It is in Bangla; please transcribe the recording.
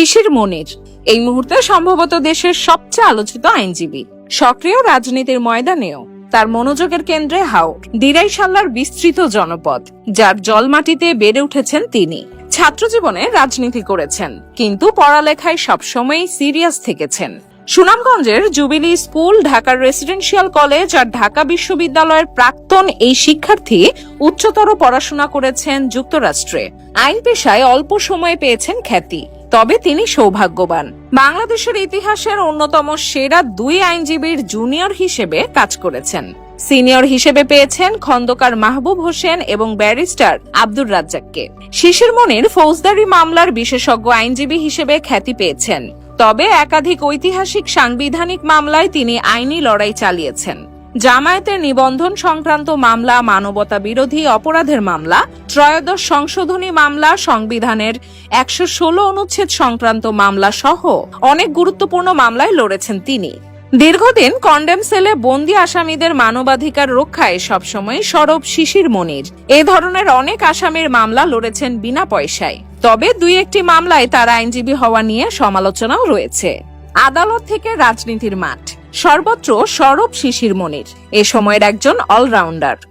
শিশির মনির। এই মুহূর্তে সম্ভবত দেশের সবচেয়ে আলোচিত আইনজীবী। সক্রিয় রাজনীতির ময়দানেও তার মনোযোগের কেন্দ্রে হাওড় দিরাইশাল্লার বিস্তৃত জনপদ, যার জলমাটিতে বেড়ে উঠেছেন তিনি। ছাত্র জীবনে রাজনীতি করেছেন, কিন্তু পড়ালেখায় সবসময় সিরিয়াস থেকেছেন। সুনামগঞ্জের জুবিলি স্কুল, ঢাকার রেসিডেন্সিয়াল কলেজ আর ঢাকা বিশ্ববিদ্যালয়ের প্রাক্তন এই শিক্ষার্থী উচ্চতর পড়াশোনা করেছেন যুক্তরাষ্ট্রে। আইন পেশায় অল্প সময়ে পেয়েছেন খ্যাতি। তবে তিনি সৌভাগ্যবান। বাংলাদেশের ইতিহাসের অন্যতম সেরা দুই আইনজীবীর জুনিয়র হিসেবে কাজ করেছেন। সিনিয়র হিসেবে পেয়েছেন খন্দকার মাহবুব হোসেন এবং ব্যারিস্টার আব্দুর রাজ্জাককে। শিশির মনির ফৌজদারি মামলার বিশেষজ্ঞ আইনজীবী হিসেবে খ্যাতি পেয়েছেন। তবে একাধিক ঐতিহাসিক সাংবিধানিক মামলায় তিনি আইনি লড়াই চালিয়েছেন। জামায়াতের নিবন্ধন সংক্রান্ত মামলা, মানবতা বিরোধী অপরাধের মামলা, ত্রয়োদশ সংশোধনী মামলা, সংবিধানের একশো ষোলো অনুচ্ছেদ সংক্রান্ত মামলা সহ অনেক গুরুত্বপূর্ণ মামলায় লড়েছেন তিনি। দীর্ঘদিন কন্ডেম সেলে বন্দি আসামিদের মানবাধিকার রক্ষায় সবসময় সরব শিশির মনির। এ ধরনের অনেক আসামির মামলা লড়েছেন বিনা পয়সায়। তবে দুই একটি মামলায় তার আইনজীবী হওয়া নিয়ে সমালোচনাও রয়েছে। আদালত থেকে রাজনীতির মাঠ। সর্বত্র সরব শিশির মনির। এ সময়ের একজন অলরাউন্ডার।